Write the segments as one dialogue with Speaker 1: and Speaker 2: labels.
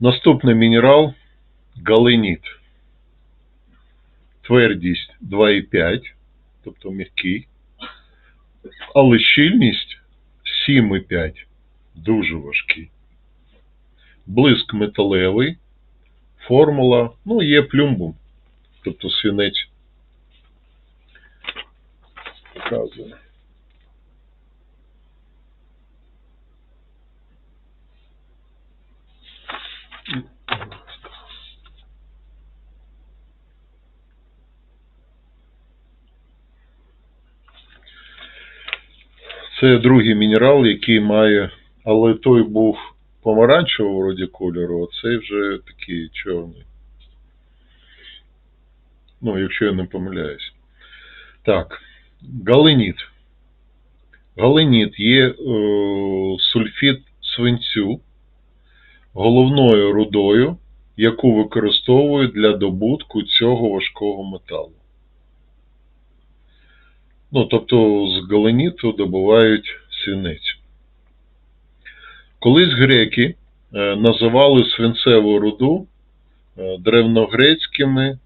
Speaker 1: Наступний мінерал галеніт. Твердість 2,5, тобто м'який, але щільність 7,5, дуже важкий. Блиск металевий, формула, ну, є плюмбум, тобто свинець. Показує. Це другий мінерал, який має, але той був помаранчевого вроді кольору, а цей вже такий чорний. Ну, якщо я не помиляюсь. Так, галеніт. Галеніт є е, сульфід свинцю головною рудою, яку використовують для добутку цього важкого металу. Ну, тобто з галеніту добувають свинець. Колись греки е, називали свинцеву руду е, древногрецькими,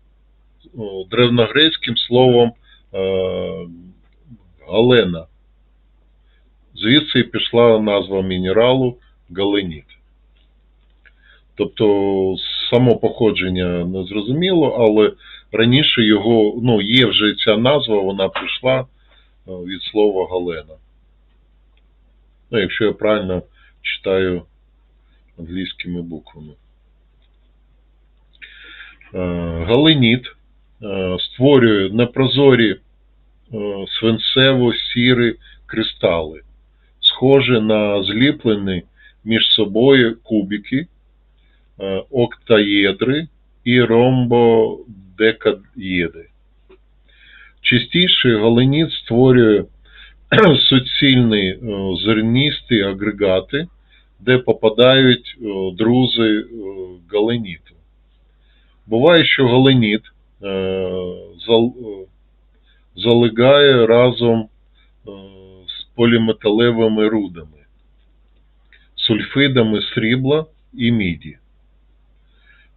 Speaker 1: древногрецьким словом е, галена. Звідси і пішла назва мінералу галеніт. Тобто само походження не зрозуміло, але раніше його, ну, є вже ця назва, вона прийшла е, від слова галена. Ну, якщо я правильно читаю англійськими буквами. Е, Галеніт е, створює непрозорі свинцево-сірі кристали, схожі на зліплені між собою кубики, октаєдри і ромбодекаєди. Частіше галеніт створює суцільні е, зерністі агрегати, де попадають е, друзи е, галеніту. Буває, що галеніт залегає разом з поліметалевими рудами, сульфидами срібла і міді.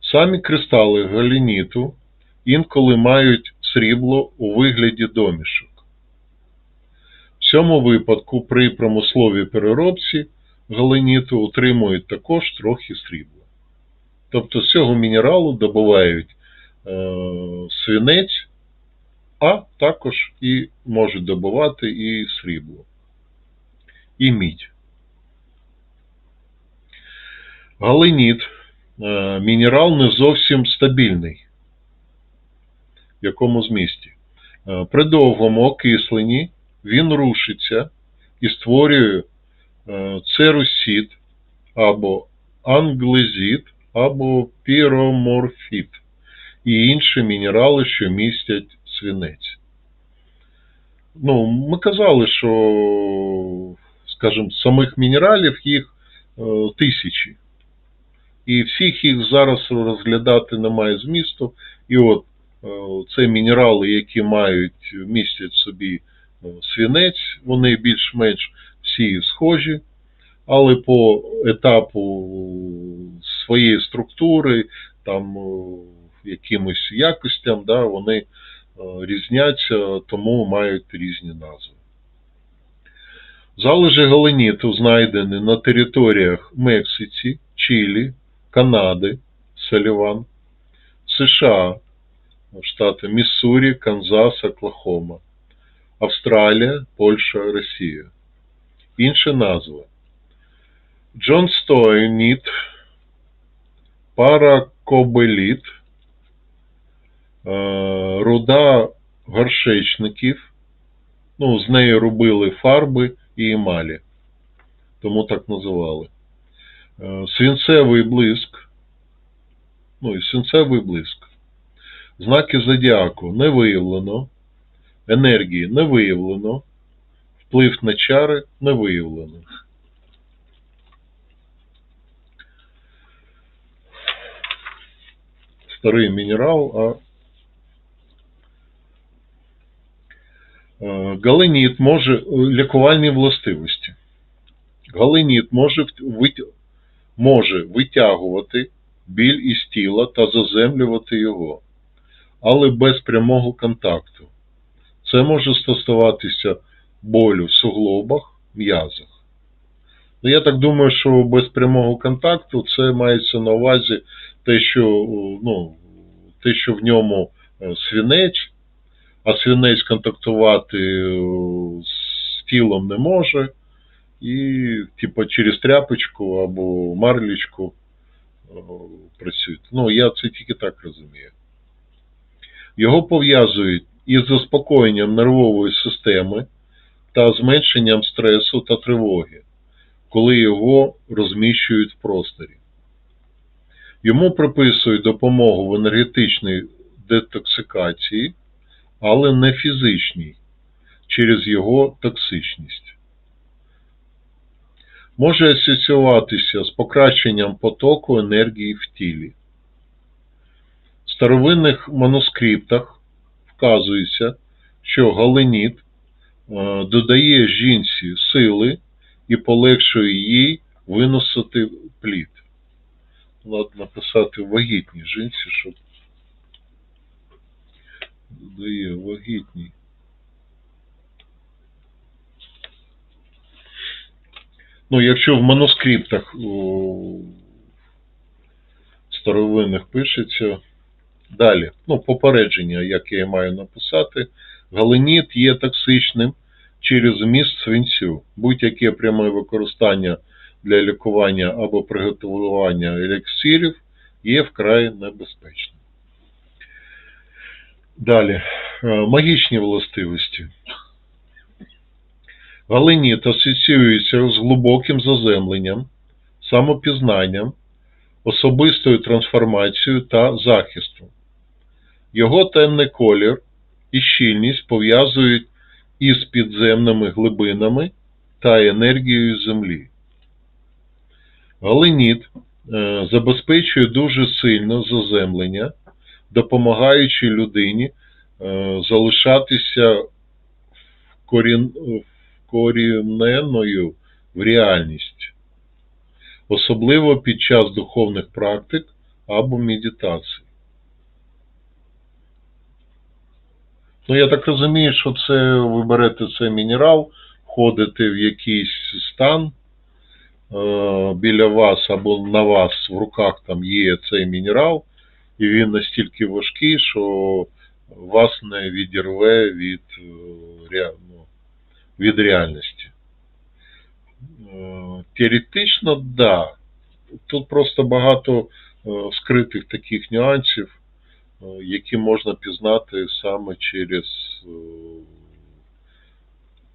Speaker 1: Самі кристали галеніту інколи мають срібло у вигляді домішок. В цьому випадку при промисловій переробці галеніту отримують також трохи срібла. Тобто з цього мінералу добувають е, свинець, а також і можуть добувати і срібло, і мідь. Галеніт е, мінерал не зовсім стабільний. В якому змісті? Е, При довгому окисленні він рушиться і створює е, церусід або англезіт, або піроморфіт і інші мінерали, що містять свинець. Ну, ми казали, що, скажімо, самих мінералів їх е, тисячі. І всіх їх зараз розглядати немає змісту. І от це мінерали, які мають містять собі е, свинець, вони більш-менш всі схожі, але по етапу своєї структури, там е, якимось якостям, да, вони е, різняться, тому мають різні назви. Залежи галеніту знайдені на територіях Мексиці, Чилі, Канади, Саліван, США, штати Міссурі, Канзас, Оклахома, Австралія, Польща, Росія. Інші назви. Джонстойніт, паракобеліт, е, руда горшечників, ну, з неї робили фарби і емалі, тому так називали. Е, Свинцевий блиск, ну і свинцевий блиск. Знаки зодіаку. Не виявлено, енергії. Не виявлено, вплив на чари. Не виявлено. Старий мінерал, а Е, Галеніт може е, лікувальні властивості. Галеніт може, може витягувати біль із тіла та заземлювати його, але без прямого контакту. Це може стосуватися болю в суглобах, м'язах. Ну, я так думаю, що без прямого контакту це мається на увазі те, що, ну, те, що в ньому е, свинець, а свинець контактувати е, з тілом не може, і типу, через тряпочку або марлічку е, працюють. Ну, я це тільки так розумію. Його пов'язують із заспокоєнням нервової системи та зменшенням стресу та тривоги, коли його розміщують в просторі. Йому приписують допомогу в енергетичній детоксикації, але не фізичній, через його токсичність. Може асоціюватися з покращенням потоку енергії в тілі. Старовинних манускриптах вказується, що галеніт е, додає жінці сили і полегшує їй виносити плід. Ладно написати вагітній жінці, щоб додає вагітній. Ну, якщо в манускриптах о, старовинних пишеться, Далі, ну, попередження, як я маю написати. Галеніт є токсичним через вміст свинцю. Будь-яке пряме використання для лікування або приготування еліксирів є вкрай небезпечним. Далі, е, магічні властивості. Галеніт асоціюється з глибоким заземленням, самопізнанням, особистою трансформацією та захистом. Його темний колір і щільність пов'язують із підземними глибинами та енергією Землі. Галеніт е, забезпечує дуже сильне заземлення, допомагаючи людині е, залишатися вкорін- вкоріненою в реальність, особливо під час духовних практик або медитацій. Ну, я так розумію, що це ви берете цей мінерал, входите в якийсь стан, е, біля вас або на вас в руках там є цей мінерал, і він настільки важкий, що вас не відірве від, е, ну, від реальності. Е, Теоретично, так. Да. Тут просто багато скритих таких нюансів які можна пізнати саме через, е,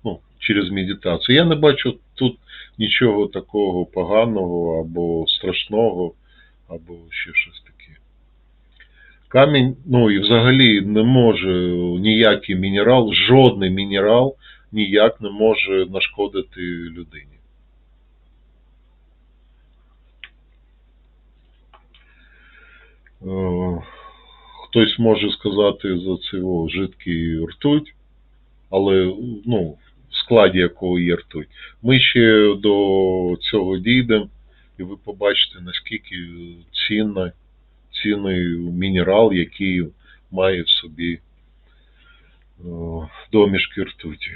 Speaker 1: ну, через медитацію. Я не бачу тут нічого такого поганого або страшного, або ще щось таке. Камінь, ну і взагалі не може ніякий мінерал, жодний мінерал ніяк не може нашкодити людині. Е, Хтось може сказати за цього жидкий ртуть, але ну, в складі якого є ртуть. Ми ще до цього дійдемо, і ви побачите, наскільки цінна, цінний мінерал, який має в собі о, домішки ртуті.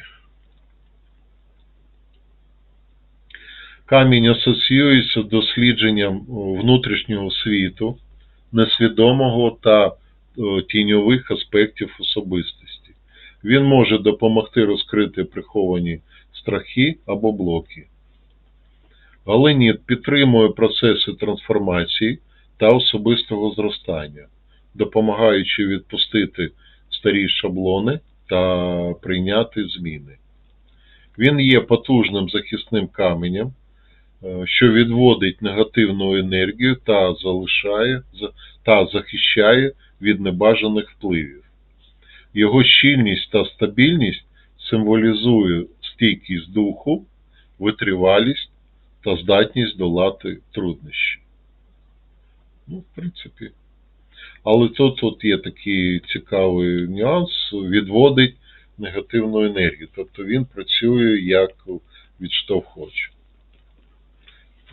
Speaker 1: Камінь асоціюється з дослідженням внутрішнього світу, несвідомого та е, тіньових аспектів особистості. Він може допомогти розкрити приховані страхи або блоки. Галеніт підтримує процеси трансформації та особистого зростання, допомагаючи відпустити старі шаблони та прийняти зміни. Він є потужним захисним каменем, е, що відводить негативну енергію та залишає та захищає від небажаних впливів. Його щільність та стабільність символізує стійкість духу, витривалість та здатність долати труднощі. Ну, в принципі. Але тут, тут є такий цікавий нюанс, відводить негативну енергію. Тобто він працює як відштовхувач.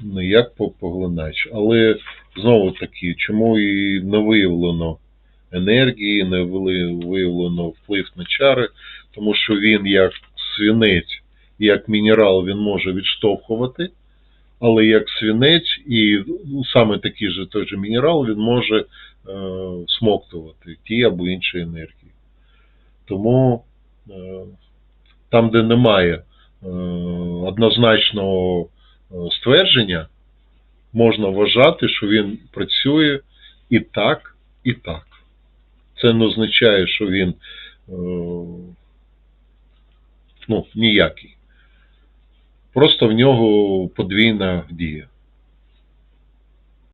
Speaker 1: Не як поглинач, але знову таки, чому і не виявлено енергії, не виявлено вплив на чари, тому що він як свінець, як мінерал він може відштовхувати, але як свінець і ну, саме такий же той же мінерал він може е, смоктувати ті або інші енергії. Тому е, там, де немає е, однозначного ствердження, можна вважати, що він працює і так, і так. Це не означає, що він е, ну, ніякий. Просто в нього подвійна дія.